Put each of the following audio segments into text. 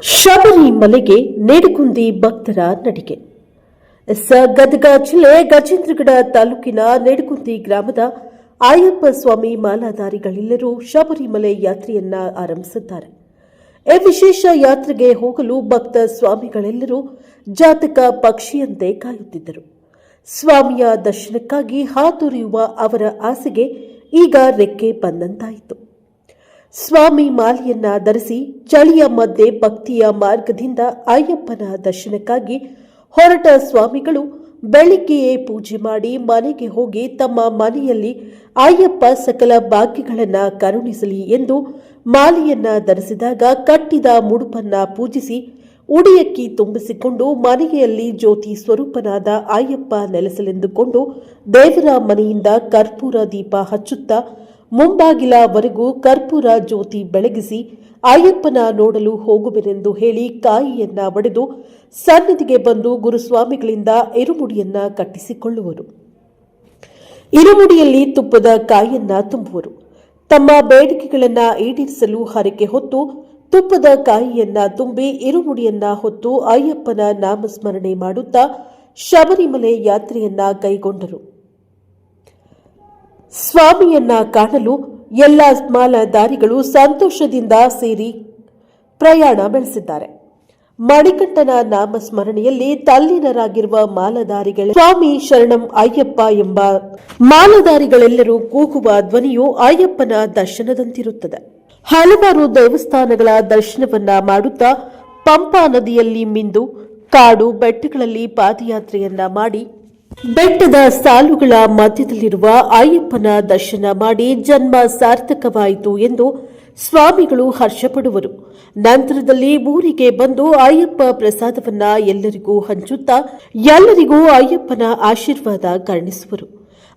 ಶಬರಿಮಲೆಗೆ ನೆಡುಗುಂದಿ ಭಕ್ತರ ನಡಿಗೆ. ಎಸ್ ಗದಗ ಜಿಲ್ಲೆ ಗಜೇಂದ್ರಗಡ ತಾಲೂಕಿನ ನೆಡುಗುಂದಿ ಗ್ರಾಮದ ಅಯ್ಯಪ್ಪ ಸ್ವಾಮಿ ಮಾಲಾಧಾರಿಗಳೆಲ್ಲರೂ ಶಬರಿಮಲೆ ಯಾತ್ರೆಯನ್ನ ಆರಂಭಿಸಿದ್ದಾರೆ. ಈ ವಿಶೇಷ ಯಾತ್ರೆಗೆ ಹೋಗಲು ಭಕ್ತ ಸ್ವಾಮಿಗಳೆಲ್ಲರೂ ಜಾತಕ ಪಕ್ಷಿಯಂತೆ ಕಾಯುತ್ತಿದ್ದರು. ಸ್ವಾಮಿಯ ದರ್ಶನಕ್ಕಾಗಿ ಹಾತೊರೆಯುವ ಅವರ ಆಸೆಗೆ ಈಗ ರೆಕ್ಕೆ ಬಂದಂತಾಯಿತು. ಸ್ವಾಮಿ ಮಾಲೆಯನ್ನ ಧರಿಸಿ ಚಳಿಯ ಮಧ್ಯೆ ಭಕ್ತಿಯ ಮಾರ್ಗದಿಂದ ಅಯ್ಯಪ್ಪನ ದರ್ಶನಕ್ಕಾಗಿ ಹೊರಟ ಸ್ವಾಮಿಗಳು ಬೆಳಿಗ್ಗೆಯೇ ಪೂಜೆ ಮಾಡಿ ಮನೆಗೆ ಹೋಗಿ ತಮ್ಮ ಮನೆಯಲ್ಲಿ ಅಯ್ಯಪ್ಪ ಸಕಲ ಭಾಗ್ಯಗಳನ್ನು ಕರುಣಿಸಲಿ ಎಂದು ಮಾಲೆಯನ್ನ ಧರಿಸಿದಾಗ ಕಟ್ಟಿದ ಮುಡುಪನ್ನ ಪೂಜಿಸಿ ಉಡಿಯಕ್ಕಿ ತುಂಬಿಸಿಕೊಂಡು ಮನೆಯಲ್ಲಿ ಜ್ಯೋತಿ ಸ್ವರೂಪನಾದ ಅಯ್ಯಪ್ಪ ನೆಲೆಸಲೆಂದುಕೊಂಡು ದೇವರ ಮನೆಯಿಂದ ಕರ್ಪೂರ ದೀಪ ಹಚ್ಚುತ್ತಾ ಮುಂಬಾಗಿಲವರೆಗೂ ಕರ್ಪೂರ ಜ್ಯೋತಿ ಬೆಳಗಿಸಿ, ಅಯ್ಯಪ್ಪನ ನೋಡಲು ಹೋಗುವೆನೆಂದು ಹೇಳಿ ಕಾಯಿಯನ್ನ ಒಡೆದು ಸನ್ನಿಧಿಗೆ ಬಂದು ಗುರುಸ್ವಾಮಿಗಳಿಂದ ಇರುಮುಡಿಯನ್ನ ಕಟ್ಟಿಸಿಕೊಳ್ಳುವರು. ಇರುಮುಡಿಯಲ್ಲಿ ತುಪ್ಪದ ಕಾಯಿಯನ್ನ ತುಂಬುವರು. ತಮ್ಮ ಬೇಡಿಕೆಗಳನ್ನ ಈಡೇರಿಸಲು ಹರಕೆ ಹೊತ್ತು ತುಪ್ಪದ ಕಾಯಿಯನ್ನ ತುಂಬಿ ಇರುಮುಡಿಯನ್ನ ಹೊತ್ತು ಅಯ್ಯಪ್ಪನ ನಾಮಸ್ಮರಣೆ ಮಾಡುತ್ತಾ ಶಬರಿಮಲೆ ಯಾತ್ರೆಯನ್ನ ಕೈಗೊಂಡರು. ಸ್ವಾಮಿಯನ್ನ ಕಾಣಲು ಎಲ್ಲ ಮಾಲಾಧಾರಿಗಳು ಸಂತೋಷದಿಂದ ಸೇರಿ ಪ್ರಯಾಣ ಬೆಳೆಸಿದ್ದಾರೆ. ಮಣಿಕಂಠನ ನಾಮಸ್ಮರಣೆಯಲ್ಲಿ ತಲ್ಲೀನರಾಗಿರುವ ಮಾಲಧಾರಿಗಳ ಸ್ವಾಮಿ ಶರಣಂ ಅಯ್ಯಪ್ಪ ಎಂಬ ಮಾಲಧಾರಿಗಳೆಲ್ಲರೂ ಕೂಗುವ ಧ್ವನಿಯು ಅಯ್ಯಪ್ಪನ ದರ್ಶನದಂತಿರುತ್ತದೆ. ಹಲವಾರು ದೇವಸ್ಥಾನಗಳ ದರ್ಶನವನ್ನ ಮಾಡುತ್ತಾ ಪಂಪಾ ನದಿಯಲ್ಲಿ ಮಿಂದು ಕಾಡು ಬೆಟ್ಟಗಳಲ್ಲಿ ಪಾದಯಾತ್ರೆಯನ್ನ ಮಾಡಿ ಬೆಟ್ಟದ ಸಾಲುಗಳ ಮಧ್ಯದಲ್ಲಿರುವ ಅಯ್ಯಪ್ಪನ ದರ್ಶನ ಮಾಡಿ ಜನ್ಮ ಸಾರ್ಥಕವಾಯಿತು ಎಂದು ಸ್ವಾಮಿಗಳು ಹರ್ಷಪಡುವರು. ನಂತರದಲ್ಲಿ ಊರಿಗೆ ಬಂದು ಅಯ್ಯಪ್ಪ ಪ್ರಸಾದವನ್ನ ಎಲ್ಲರಿಗೂ ಹಂಚುತ್ತಾ ಎಲ್ಲರಿಗೂ ಅಯ್ಯಪ್ಪನ ಆಶೀರ್ವಾದ ಕರುಣಿಸುವರು.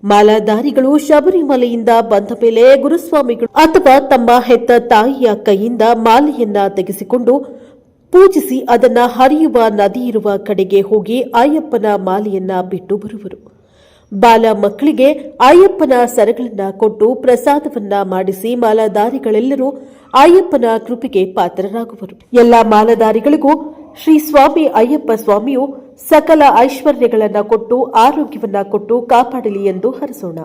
ಮಾಲಾಧಾರಿಗಳು ಶಬರಿಮಲೆಯಿಂದ ಬಂದ ಮೇಲೆ ಗುರುಸ್ವಾಮಿಗಳು ಅಥವಾ ತಮ್ಮ ಹೆತ್ತ ತಾಯಿಯ ಕೈಯಿಂದ ಮಾಲೆಯನ್ನ ತೆಗೆಸಿಕೊಂಡು ಪೂಜಿಸಿ ಅದನ್ನ ಹರಿಯುವ ನದಿ ಇರುವ ಕಡೆಗೆ ಹೋಗಿ ಅಯ್ಯಪ್ಪನ ಮಾಲೆಯನ್ನ ಬಿಟ್ಟು ಬರುವರು ಬಾಲ ಮಕ್ಕಳಿಗೆ ಅಯ್ಯಪ್ಪನ ಸರಗಳನ್ನ ಕೊಟ್ಟು ಪ್ರಸಾದವನ್ನ ಮಾಡಿಸಿ ಮಾಲಾಧಾರಿಗಳೆಲ್ಲರೂ ಅಯ್ಯಪ್ಪನ ಕೃಪೆಗೆ ಪಾತ್ರರಾಗುವರು ಎಲ್ಲ ಮಾಲಾಧಾರಿಗಳಿಗೂ ಶ್ರೀ ಸ್ವಾಮಿ ಅಯ್ಯಪ್ಪ ಸ್ವಾಮಿಯು ಸಕಲ ಐಶ್ವರ್ಯಗಳನ್ನ ಕೊಟ್ಟು ಆರೋಗ್ಯವನ್ನ ಕೊಟ್ಟು ಕಾಪಾಡಲಿ ಎಂದು ಹರಸೋಣ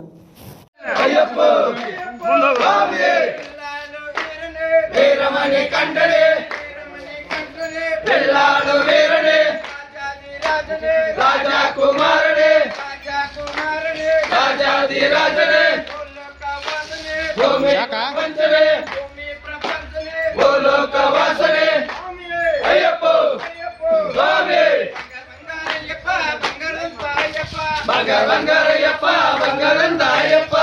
ಕಂಡರೆ చెల్లాడు వీరుడే రాజా కుమారుడే రాజాది రాజనే భూమి ప్రపంచనే భూలోక వాసనే అయ్యప్ప స్వామి బంగారంగారయ్యప్ప బంగారందాయప్ప